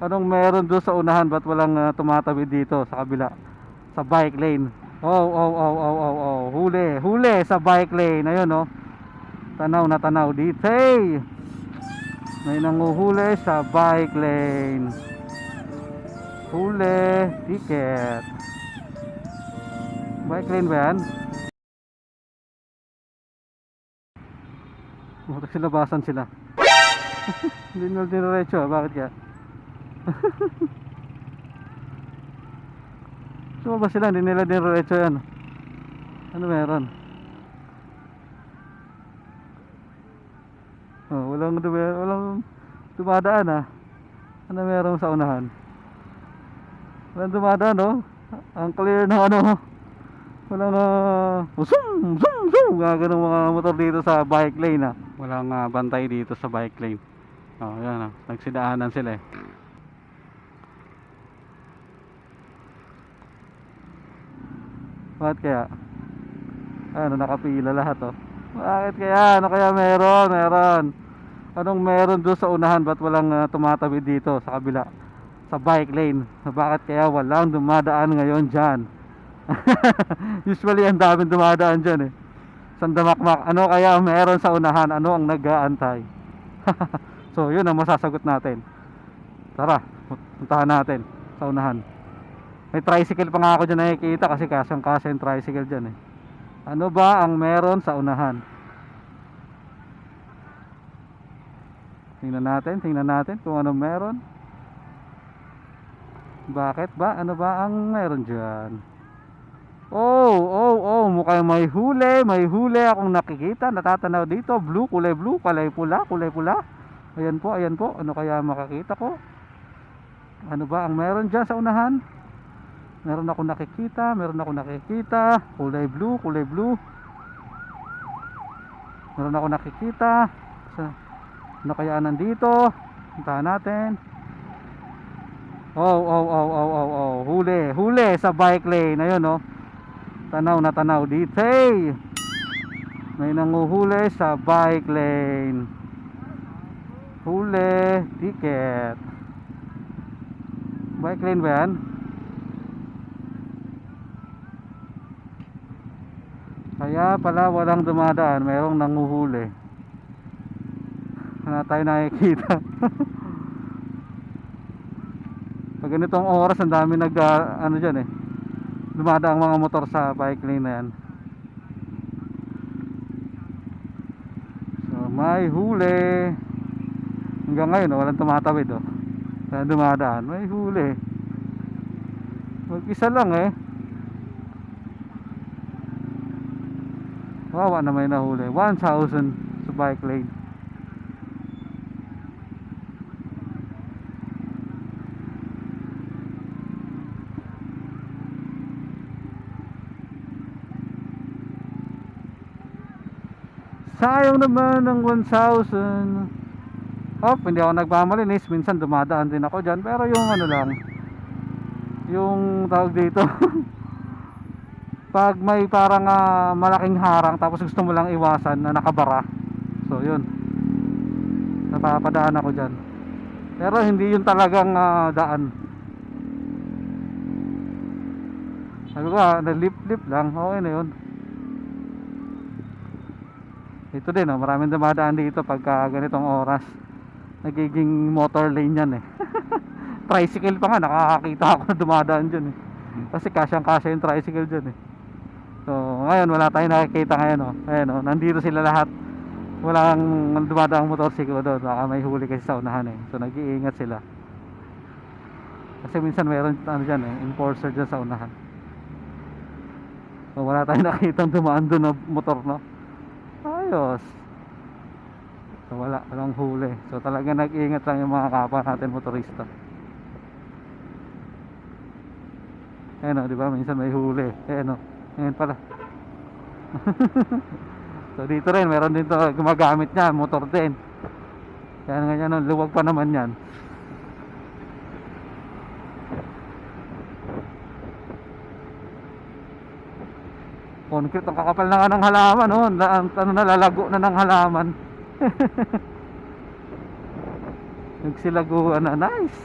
Anong meron doon sa unahan? Ba't walang ah, tumatabi dito sa kabila? Sa bike lane. Oh, oh, oh, oh, oh, oh. Huli, huli sa bike lane. Ayun, oh. Tanaw na tanaw dito. Hey! May nanguhuli sa bike lane. Huli, ticket. Bike lane ba yan? Buti silabasan sila. Hindi nila diretso, ah. bakit kaya? So ba sila? Hindi nila diretso yan. Ano meron? Oh, walang dumi- walang dumadaan ah. Ano meron sa unahan? Walang dumadaan no? Ang clear ng ano. Walang uh, zoom zoom zoom gagano mga motor dito sa bike lane ah. Walang ah, bantay dito sa bike lane. Oh, yan ah. Nagsidaanan sila eh. Bakit kaya? Ano, nakapila lahat oh. Bakit kaya? Ano kaya meron? Meron. Anong meron doon sa unahan? Ba't walang ah, tumatabi dito sa kabila? Sa bike lane. Bakit kaya walang dumadaan ngayon dyan? Usually ang daming dumadaan dyan eh. Sandamakmak. Ano kaya meron sa unahan? Ano ang nag-aantay? so yun ang masasagot natin. Tara, puntahan natin sa unahan. May tricycle pa nga ako dyan nakikita kasi kasyang kasya yung tricycle dyan eh. Ano ba ang meron sa unahan? Tingnan natin, tingnan natin kung ano meron. Bakit ba? Ano ba ang meron dyan? Oh, oh, oh, mukhang may huli, may huli akong nakikita, natatanaw dito, blue, kulay blue, kulay pula, kulay pula. Ayan po, ayan po, ano kaya makakita ko? Ano ba ang meron dyan sa unahan? Meron ako nakikita, meron ako nakikita, kulay blue, kulay blue. Meron ako nakikita. Sa, ano kaya nandito? Puntahan natin. Oh, oh, oh, oh, oh, oh. Huli, huli sa bike lane. Ayun, oh. Tanaw na tanaw dito. Hey! May nanguhuli sa bike lane. Huli, ticket. Bike lane ba yan? Kaya pala walang dumadaan, mayroong nanguhuli. Wala tayo nakikita. Pag ganitong oras, ang dami nag, ah, ano dyan eh. Dumadaang mga motor sa bike lane na yan. So, may huli. Hanggang ngayon, oh, walang tumatawid oh. Kaya dumadaan, may huli. Mag-isa lang eh. Wawa na may nahuli. 1,000 sa bike lane. Sayang naman ng 1,000. Oh, hindi ako nagmamalinis. Minsan dumadaan din ako dyan. Pero yung ano lang, yung tawag dito, pag may parang ah, malaking harang tapos gusto mo lang iwasan na nakabara. So yun. Napapadaan ako dyan. Pero hindi yun talagang ah, daan. Sabi ko ah, lip lip lang. Okay na yun. Ito din oh, maraming dumadaan dito pagka ganitong oras. Nagiging motor lane yan eh. Tricycle pa nga nakakakita ako dumadaan dyan eh. Kasi kasyang kasya yung tricycle dyan eh ngayon wala tayong nakikita ngayon oh. Ayan oh, nandito sila lahat. Walang dumadaang motorsiklo doon. Baka may huli kasi sa unahan eh. So, nag-iingat sila. Kasi minsan mayroon ano diyan eh, enforcer diyan sa unahan. So, wala tayong nakitang dumaan doon na motor no. Ayos. So, wala, walang huli. So, talaga nag-iingat lang yung mga kapwa natin motorista. Ayan o, di ba? Minsan may huli. Ayan o. Ayan pala. so dito rin meron din to gumagamit niya motor din. Kaya nga oh, luwag pa naman yan. Concrete ang kakapal na nga ng halaman oh. ang ano nalalago na ng halaman. Nagsilaguan na. Nice!